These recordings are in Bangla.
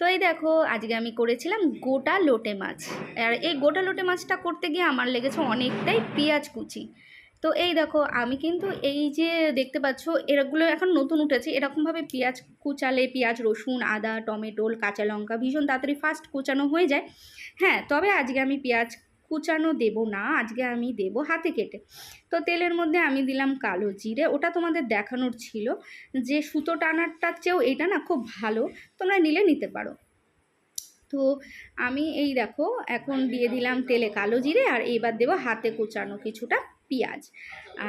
তো এই দেখো, আজকে আমি করেছিলাম গোটা লোটে মাছ। আর এই গোটা লোটে মাছটা করতে গিয়ে আমার লেগেছে অনেকটাই পেঁয়াজ কুচি। তো এই দেখো, আমি কিন্তু এই যে দেখতে পাচ্ছ, এরগুলো এখন নতুন উঠেছে। এরকমভাবে পেঁয়াজ কুচালে, পেঁয়াজ, রসুন, আদা, টমেটো, কাঁচা লঙ্কা, ভীষণ তাড়াতাড়ি ফাস্ট কুচানো হয়ে যায়। হ্যাঁ তবে আজকে আমি পেঁয়াজ কুচানো দেব না, আজকে আমি দেব হাতে কেটে। তো তেলের মধ্যে আমি দিলাম কালো জিরে, ওটা তোমাদের দেখানোর ছিল। যে সুতো টানারটার চেয়েও এটা না খুব ভালো, তোমরা নিলে নিতে পারো। তো আমি এই দেখো, এখন দিয়ে দিলাম তেলে কালো জিরে আর এইবার দেবো হাতে কুচানো কিছুটা পেঁয়াজ।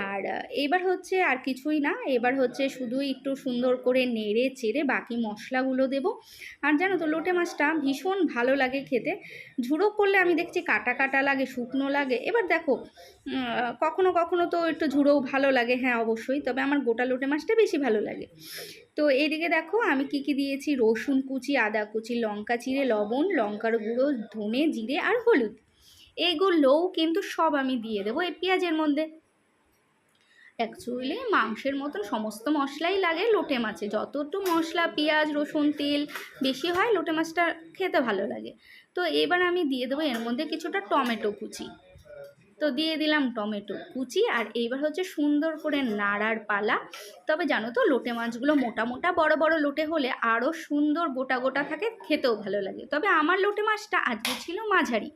আর এবার হচ্ছে আর কিছুই না, এবার হচ্ছে শুধু একটু সুন্দর করে নেড়ে চেড়ে বাকি মশলাগুলো দেবো। আর জানো তো, লোটে মাছটা ভীষণ ভালো লাগে খেতে। ঝুড়ো করলে আমি দেখছি কাটা কাটা লাগে, শুকনো লাগে। এবার দেখো কখনো কখনো তো একটু ঝুড়োও ভালো লাগে হ্যাঁ অবশ্যই। তবে আমার গোটা লোটে মাছটা বেশি ভালো লাগে। তো এদিকে দেখো, আমি কি কি দিয়েছি? রসুন কুচি, আদা কুচি, লঙ্কা চিড়ে, লবণ, লঙ্কার গুঁড়ো, ধনে জিরে আর হলুদ। এইগুলোও কিন্তু সব আমি দিয়ে দেবো এই পেঁয়াজের মধ্যে। অ্যাকচুয়ালি মাংসের মতন সমস্ত মশলাই লাগে লোটে মাছে। যতটু মশলা, পেঁয়াজ, রসুন, তেল বেশি হয়, লোটে মাছটা খেতে ভালো লাগে। তো এবার আমি দিয়ে দেবো এর মধ্যে কিছুটা টমেটো কুচি। তো দিয়ে দিলাম টমেটো কুচি, আর এইবার হচ্ছে সুন্দর করে নাড়ার পালা। তবে জানো তো, লোটে মাছগুলো মোটা মোটা, বড় বড় লোটে হলে আরও সুন্দর গোটা গোটা থাকে, খেতেও ভালো লাগে। তবে আমার লোটে মাছটা আজকে ছিল মাঝারি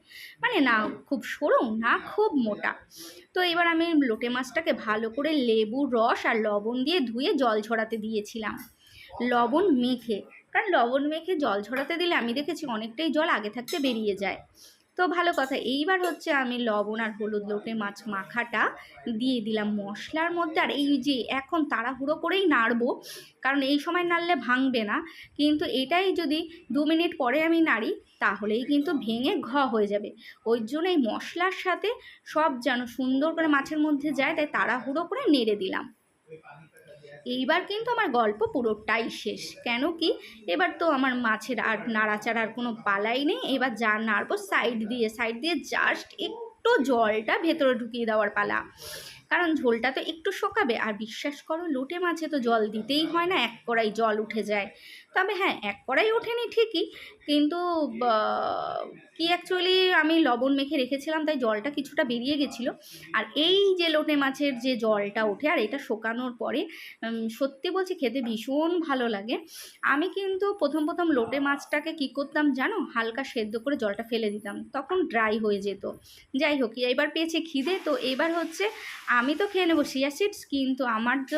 মানে না খুব সরু, না খুব মোটা। তো এবার আমি লোটে মাছটাকে ভালো করে লেবুর রস আর লবণ দিয়ে ধুয়ে জল ঝরাতে দিয়েছিলাম। লবণ মেখে, কারণ লবণ মেখে জল ঝরাতে দিলে আমি দেখেছি অনেকটাই জল আগে থাকতে বেরিয়ে যায়। তো ভালো কথা। এইবার হচ্ছে আমি লবণ আর হলুদ লোটে মাছ মাখাটা দিয়ে দিলাম মশলার মধ্যে। আর এই যে এখন তাড়াহুড়ো করেই নাড়বো, কারণ এই সময় নাড়লে ভাঙবে না। কিন্তু এটাই যদি দু মিনিট পরে আমি নাড়ি, তাহলেই কিন্তু ভেঙে ঘ হয়ে যাবে। ওই জন্য এই মশলার সাথে সব যেন সুন্দর করে মাছের মধ্যে যায়, তাই তাড়াহুড়ো করে নেড়ে দিলাম। এইবার কিন্তু আমার গল্প পুরোটাই শেষ। কেন কি? এবার তো আমার মাছের আর নাড়াচাড়ার কোনো পালাই নেই। এবার যা নাড়বো সাইড দিয়ে সাইড দিয়ে জাস্ট একটু জলটা ভেতরে ঢুকিয়ে দেওয়ার পালা। কারণ ঝোলটা তো একটু শোকাবে। আর বিশ্বাস করো, লোটে মাছে তো জল দিতেই হয় না, এক কড়াই জল উঠে যায়। তবে হ্যাঁ এক কড়াই ওঠেনি ঠিকই। কিন্তু কি অ্যাকচুয়ালি আমি লবণ মেখে রেখেছিলাম, তাই জলটা কিছুটা বেরিয়ে গেছিল। আর এই যে লোটে মাছের যে জলটা ওঠে, আর এটা শোকানোর পরে সত্যি বলছি খেতে ভীষণ ভালো লাগে। আমি কিন্তু প্রথম প্রথম লোটে মাছটাকে কি করতাম জানো? হালকা সেদ্ধ করে জলটা ফেলে দিতাম, তখন ড্রাই হয়ে যেত। যাই হোক, এবার পেয়েছে খিদে, তো এবার হচ্ছে আমি তো খেয়ে নেব, সিয়া সিডস, কিন্তু আমার যে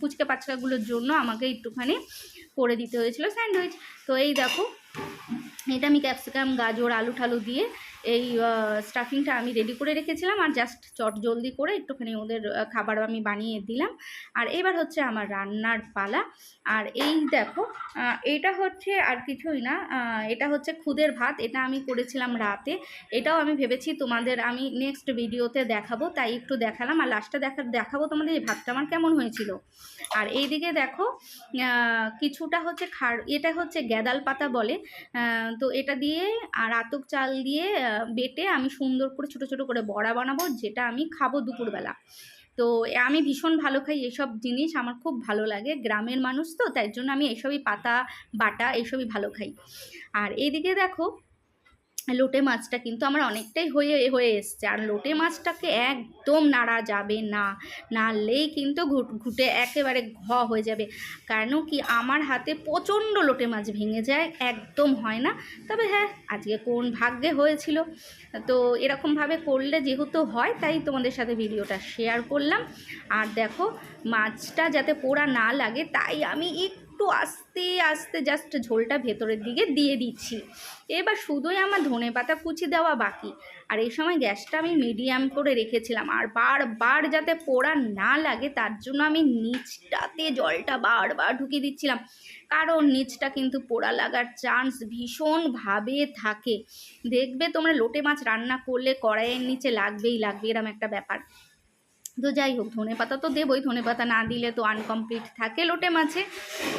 পুচকে পাচকাগুলোর জন্য আমাকে একটুখানি করে দিতে হয়েছিল স্যান্ডউইচ। তো এই দেখো এটা আমি ক্যাপসিকাম গাজর আলু ঠালু দিয়ে এই স্টাফিংটা আমি রেডি করে রেখেছিলাম আর জাস্ট চট জলদি করে একটুখানি ওদের খাবার আমি বানিয়ে দিলাম। আর এবার হচ্ছে আমার রান্নার পালা। আর এই দেখো এটা হচ্ছে আর কিছুই না এটা হচ্ছে খুদের ভাত। এটা আমি করেছিলাম রাতে। এটাও আমি ভেবেছি তোমাদের, আমি নেক্সট ভিডিওতে দেখাবো, তাই একটু দেখালাম। আর লাস্টে দেখা, দেখাবো তোমাদের এই ভাতটা আমার কেমন হয়েছিল। আর এইদিকে দেখো কিছুটা হচ্ছে খার, এটা হচ্ছে গ্যাদাল পাতা বলে। তো এটা দিয়ে আর আতক চাল দিয়ে বেটে আমি সুন্দর করে ছোট ছোট করে বড়া বানাবো, যেটা আমি খাব দুপুরবেলা। তো আমি ভীষণ ভালো খাই এসব জিনিস, আমার খুব ভালো লাগে, গ্রামের মানুষ তো, তাই জন্য আমি এসবই পাতা, বাটা, এসবই ভালো খাই। আর এইদিকে দেখো লোটে মাছটা কিন্তু আমার অনেকটাই হয়ে হয়ে এসছে। আর লোটে মাছটাকে একদম নাড়া যাবে না। নাড়লেই কিন্তু ঘুট, ঘুটে একেবারে ঘ হয়ে যাবে। কেন কি আমার হাতে প্রচণ্ড লোটে মাছ ভেঙে যায়, একদম হয় না। তবে হ্যাঁ আজকে কোন ভাগ্যে হয়েছিল? তো এরকমভাবে করলে যেহেতু হয়, তাই তোমাদের সাথে ভিডিওটা শেয়ার করলাম। আর দেখো, মাছটা যাতে পোড়া না লাগে, তাই আমি একটু আস্তে আস্তে জাস্ট ঝোলটা ভেতরের দিকে দিয়ে দিচ্ছি। এবার শুধুই আমার ধনে পাতা কুচি দেওয়া বাকি। আর এই সময় গ্যাসটা আমি মিডিয়াম করে রেখেছিলাম। আর বারবার যাতে পোড়া না লাগে, তার জন্য আমি নিচটাতে জলটা বারবার ঢুকিয়ে দিচ্ছিলাম। কারণ নিচটা কিন্তু পোড়া লাগার চান্স ভীষণভাবে থাকে। দেখবে তোমরা লোটে মাছ রান্না করলে কড়াইয়ের নিচে লাগবেই লাগবে, এরম একটা ব্যাপার। তো যাই হোক, ধনে পাতা তো দেবই। ধনে পাতা না দিলে তো আনকমপ্লিট থাকে লোটে মাছে।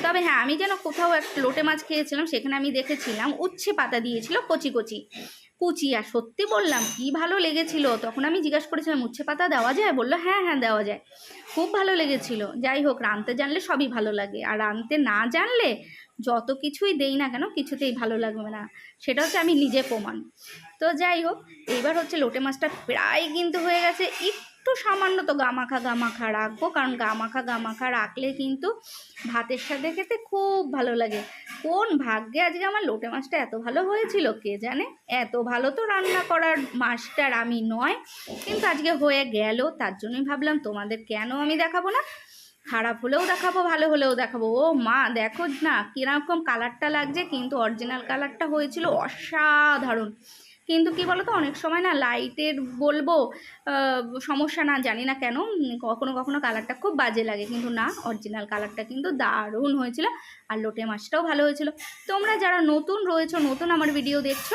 তবে হ্যাঁ আমি যেন কোথাও একটা লোটে মাছ খেয়েছিলাম, সেখানে আমি দেখেছিলাম উচ্ছে পাতা দিয়েছিল কচি কচি। কুচি, আর সত্যি বললাম, কি ভালো লেগেছিল। তখন আমি জিজ্ঞাসা করেছিলাম, উচ্ছে পাতা দেওয়া যায়? বলল হ্যাঁ হ্যাঁ দেওয়া যায়। খুব ভালো লেগেছিল। যাই হোক, রাঁধতে জানলে সবই ভালো লাগে। আর রাঁধতে না জানলে যত কিছুই দেই না কেন, কিছুতেই ভালো লাগবে না। সেটা হচ্ছে আমি নিজে প্রমাণ। তো যাই হোক, এইবার হচ্ছে লোটে মাছটা প্রায় কিন্তু হয়ে গেছে। একটু সামান্য তো গামাখা গামাখা রাখব, কারণ গামাখা গামাখা রাখলে কিন্তু ভাতের সাথে খেতে খুব ভালো লাগে। কোন ভাগ্যে আজকে আমার লোটে মাছটা এত ভালো হয়েছিল কে জানে? এত ভালো তো রান্না করার মাস্টার আমি নয়, কিন্তু আজকে হয়ে গেল, তার জন্যই ভাবলাম তোমাদের কেন আমি দেখাবো না? খারাপ হলেও দেখাবো, ভালো হলেও দেখাবো। ও মা, দেখো না, কীরকম কালারটা লাগছে, কিন্তু অরিজিনাল কালারটা হয়েছিল অসাধারণ। কিন্তু কি বলতো, অনেক সময় না লাইটের বলব সমস্যা না, জানি না কেন কখনো কখনো কালারটা খুব বাজে লাগে। কিন্তু না অরিজিনাল কালারটা কিন্তু দারুণ হয়েছিল। আর লোটে মাছটাও ভালো হয়েছিল। তোমরা যারা নতুন রয়েছো, নতুন আমার ভিডিও দেখছ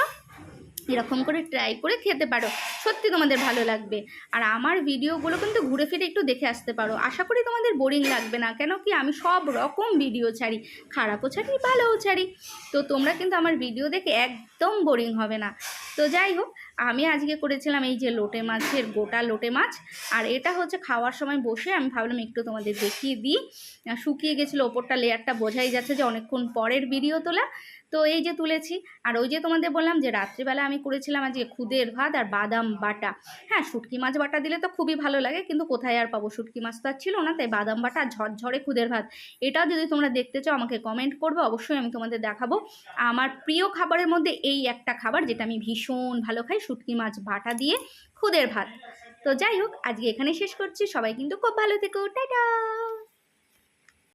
এরকম করে ট্রাই করে খেতে পারো। সত্যি তোমাদের ভালো লাগবে। আর আমার ভিডিওগুলো কিন্তু ঘুরে ফিরে একটু দেখে আসতে পারো। আশা করি তোমাদের বোরিং লাগবে না, কেন কি আমি সব রকম ভিডিও ছাড়ি। খারাপও ছাড়ি, ভালোও ছাড়ি। তো তোমরা কিন্তু আমার ভিডিও দেখে একদম বোরিং হবে না। তো যাই হোক আমি আজকে করেছিলাম এই যে লোটে মাছের গোটা লোটে মাছ, আর এটা হচ্ছে খাওয়ার সময় বসে আমি ভাবলাম একটু তোমাদের দেখিয়ে দিই। শুকিয়ে গেছিল ওপরটা লেয়ারটা, বোঝাই যাচ্ছে যে অনেকক্ষণ পরের ভিডিও তোলা। তো এই যে তুলেছি, আর ওই যে তোমাদের বললাম যে রাত্রিবেলা আমি করেছিলাম আজকে খুদের ভাত আর বাদাম বাটা। হ্যাঁ শুটকি মাছ বাটা দিলে তো খুবই ভালো লাগে, কিন্তু কোথায় আর পাবো? শুটকি মাছ তো আর ছিল না, তাই বাদাম বাটা আর ঝরঝরে খুদের ভাত। এটাও যদি তোমরা দেখতে চাও, আমাকে কমেন্ট করবে, অবশ্যই আমি তোমাদের দেখাবো। আমার প্রিয় খাবারের মধ্যে এই একটা খাবার, যেটা আমি ভীষণ ভালো খাই শুটকি মাছ বাটা দিয়ে খুদের ভাত। তো যাই হোক, আজকে এখানে শেষ করছি। সবাই কিন্তু খুব ভালো থেকো। টাটা!